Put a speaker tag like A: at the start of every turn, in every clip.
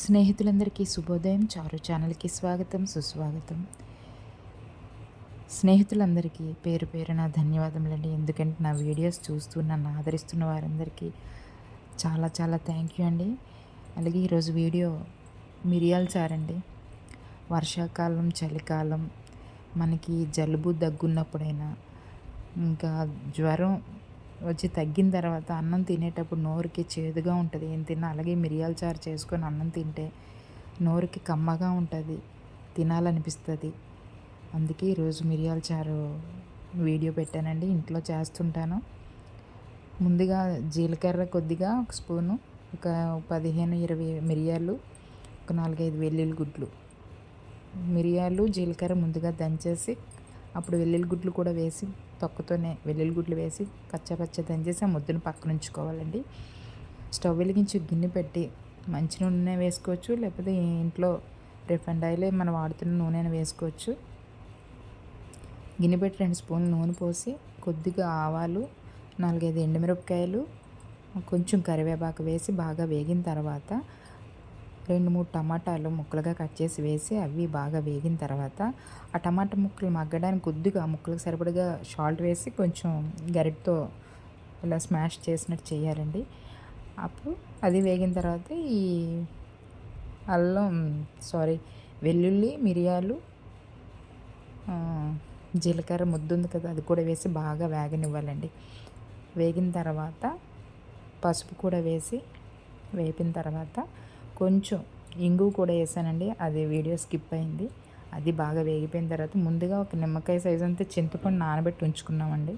A: స్నేహితులందరికీ శుభోదయం చారు ఛానల్కి స్వాగతం సుస్వాగతం. స్నేహితులందరికీ పేరు పేరున ధన్యవాదములండి. ఎందుకంటే నా వీడియోస్ చూస్తూ నన్ను ఆదరిస్తున్న వారందరికీ చాలా చాలా థ్యాంక్ యూ అండి. అలాగే ఈరోజు వీడియో మిరియాల చారండి వర్షాకాలం చలికాలం మనకి జలుబు దగ్గున్నప్పుడైనా ఇంకా జ్వరం వచ్చి తగ్గిన తర్వాత అన్నం తినేటప్పుడు నోరుకి చేదుగా ఉంటుంది. ఏం తిన్నా అలాగే మిరియాల చారు చేసుకొని అన్నం తింటే నోరుకి కమ్మగా ఉంటుంది తినాలనిపిస్తుంది. అందుకే ఈరోజు మిరియాల చారు వీడియో పెట్టానండి. ఇంట్లో చేస్తుంటాను. ముందుగా జీలకర్ర కొద్దిగా ఒక స్పూను ఒక పదిహేను ఇరవై మిరియాలు ఒక నాలుగైదు వెల్లుల్లి గుడ్లు మిరియాలు జీలకర్ర ముందుగా దంచేసి అప్పుడు వెల్లుల్లి గుడ్లు కూడా వేసి తొక్కతోనే వెల్లుల్లి గుడ్లు వేసి కచ్చపచ్చ దంచేసి ఆ ముద్దను పక్కన ఉంచుకోవాలండి. స్టవ్ వెలిగించి గిన్నె పెట్టి మంచి నూనె వేసుకోవచ్చు లేకపోతే ఇంట్లో రిఫైండ్ ఆయిలే మనం వాడుతున్న నూనె వేసుకోవచ్చు. గిన్నె పెట్టి రెండు స్పూన్లు నూనె పోసి కొద్దిగా ఆవాలు నాలుగైదు ఎండుమిరపకాయలు కొంచెం కరివేపాకు వేసి బాగా వేగిన తర్వాత రెండు మూడు టమాటాలు ముక్కలుగా కట్ చేసి వేసి అవి బాగా వేగిన తర్వాత ఆ టమాటా ముక్కలు మగ్గడానికి కొద్దిగా ముక్కలకు సరిపడగా సాల్ట్ వేసి కొంచెం గరిటతో ఇలా స్మాష్ చేసినట్టు చేయాలండి. అప్పుడు అది వేగిన తర్వాత ఈ అల్లం సారీ వెల్లుల్లి మిరియాలు జీలకర్ర ముద్దు ఉంది కదా అది కూడా వేసి బాగా వేగనివ్వాలండి. వేగిన తర్వాత పసుపు కూడా వేసి వేపిన తర్వాత కొంచెం ఇంగు కూడా వేసానండి. అది వీడియో స్కిప్ అయింది. అది బాగా వేగిపోయిన తర్వాత ముందుగా ఒక నిమ్మకాయ సైజ్ అంతా చింతపండు నానబెట్టి ఉంచుకున్నామండి.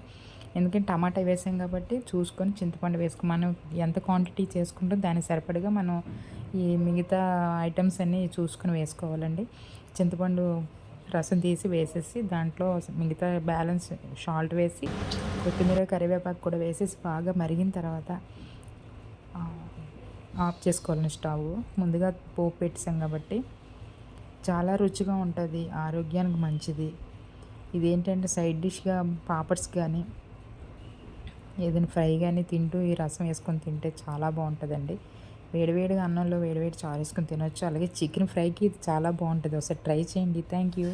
A: ఎందుకంటే టమాటా వేసాం కాబట్టి చూసుకొని చింతపండు వేసుకుని మనం ఎంత క్వాంటిటీ చేసుకుంటాం దానికి సరిపడగా మనం ఈ మిగతా ఐటమ్స్ అన్నీ చూసుకొని వేసుకోవాలండి. చింతపండు రసం తీసి వేసేసి దాంట్లో మిగతా బ్యాలెన్స్ సాల్ట్ వేసి కొత్తిమీర కరివేపాకు కూడా వేసేసి బాగా మరిగిన తర్వాత ఆఫ్ చేసుకోవాలని స్టవ్. ముందుగా పోపు పెట్టాం కాబట్టి చాలా రుచిగా ఉంటుంది ఆరోగ్యానికి మంచిది. ఇదేంటంటే సైడ్ డిష్గా పాపడ్స్ కానీ ఏదైనా ఫ్రై కానీ తింటూ ఈ రసం వేసుకొని తింటే చాలా బాగుంటుందండి. వేడివేడిగా అన్నంలో వేడివేడి చారు వేసుకొని తినొచ్చు. అలాగే చికెన్ ఫ్రైకి ఇది చాలా బాగుంటుంది. ఒకసారి ట్రై చేయండి. Thank you.